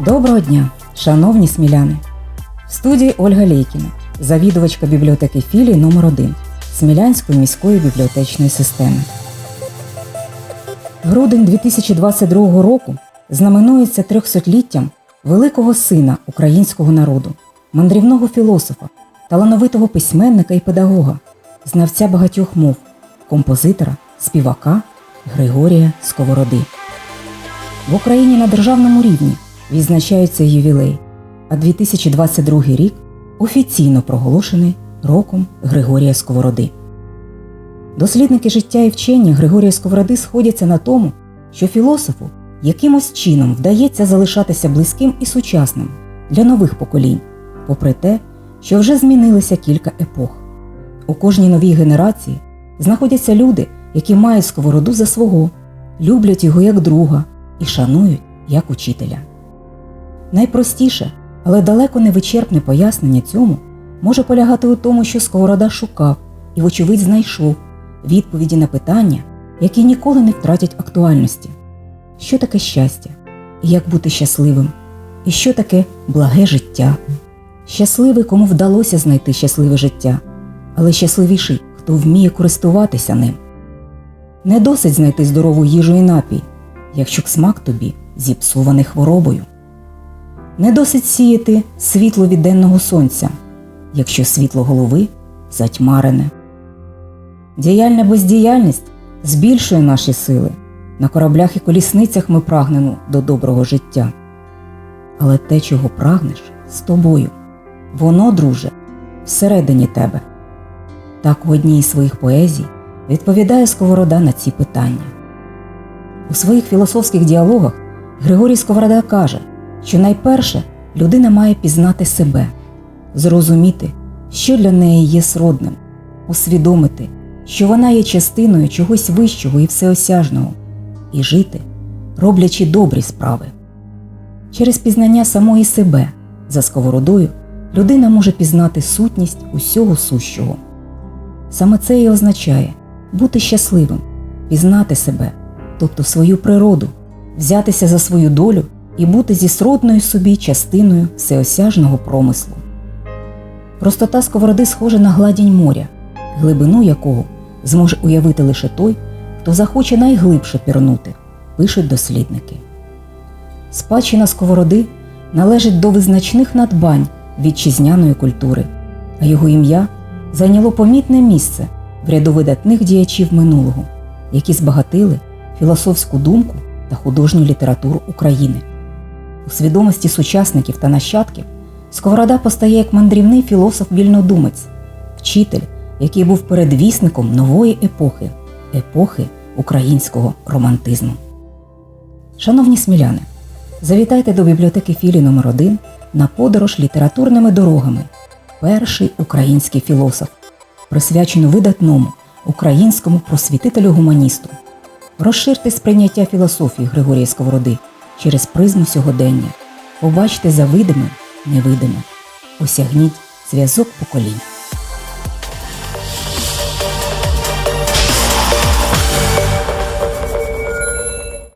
Доброго дня, шановні сміляни! В студії Ольга Лейкіна, завідувачка бібліотеки філії номер 1 Смілянської міської бібліотечної системи. Грудень 2022 року знаменується трьохсотліттям великого сина українського народу, мандрівного філософа, талановитого письменника і педагога, знавця багатьох мов, композитора, співака Григорія Сковороди. В Україні на державному рівні відзначається ювілей, а 2022 рік офіційно проголошений роком Григорія Сковороди. Дослідники життя і вчення Григорія Сковороди сходяться на тому, що філософу якимось чином вдається залишатися близьким і сучасним для нових поколінь, попри те, що вже змінилися кілька епох. У кожній новій генерації знаходяться люди, які мають сковороду за свого, люблять його як друга і шанують як учителя. Найпростіше, але далеко не вичерпне пояснення цьому може полягати у тому, що Сковорода шукав і, вочевидь, знайшов відповіді на питання, які ніколи не втратять актуальності. Що таке щастя? І як бути щасливим? І що таке благе життя? Щасливий, кому вдалося знайти щасливе життя, але щасливіший, хто вміє користуватися ним. Не досить знайти здорову їжу і напій, якщо смак тобі зіпсуваний хворобою. Не досить сіяти світло від денного сонця, якщо світло голови затьмарене. Діяльна бездіяльність збільшує наші сили. На кораблях і колісницях ми прагнемо до доброго життя. Але те, чого прагнеш, з тобою, воно, друже, всередині тебе. Так у одній із своїх поезій відповідає Сковорода на ці питання. У своїх філософських діалогах Григорій Сковорода каже, що найперше людина має пізнати себе, зрозуміти, що для неї є сродним, усвідомити, що вона є частиною чогось вищого і всеосяжного, і жити, роблячи добрі справи. Через пізнання самої себе за сковородою людина може пізнати сутність усього сущого. Саме це і означає бути щасливим, пізнати себе, тобто свою природу, взятися за свою долю і бути зі сродною собі частиною всеосяжного промислу. Простота сковороди схожа на гладінь моря, глибину якого зможе уявити лише той, хто захоче найглибше пірнути, пишуть дослідники. Спадщина сковороди належить до визначних надбань вітчизняної культури, а його ім'я зайняло помітне місце в ряду видатних діячів минулого, які збагатили філософську думку та художню літературу України. У свідомості сучасників та нащадків Сковорода постає як мандрівний філософ-вільнодумець, вчитель, який був передвісником нової епохи, епохи українського романтизму. Шановні сміляни, завітайте до бібліотеки філії номер 1 на подорож літературними дорогами. Перший український філософ, присвячену видатному українському просвітителю-гуманісту. Розширте сприйняття філософії Григорія Сковороди через призму сьогодення. Побачте за видиме невидиме. Осягніть зв'язок поколінь.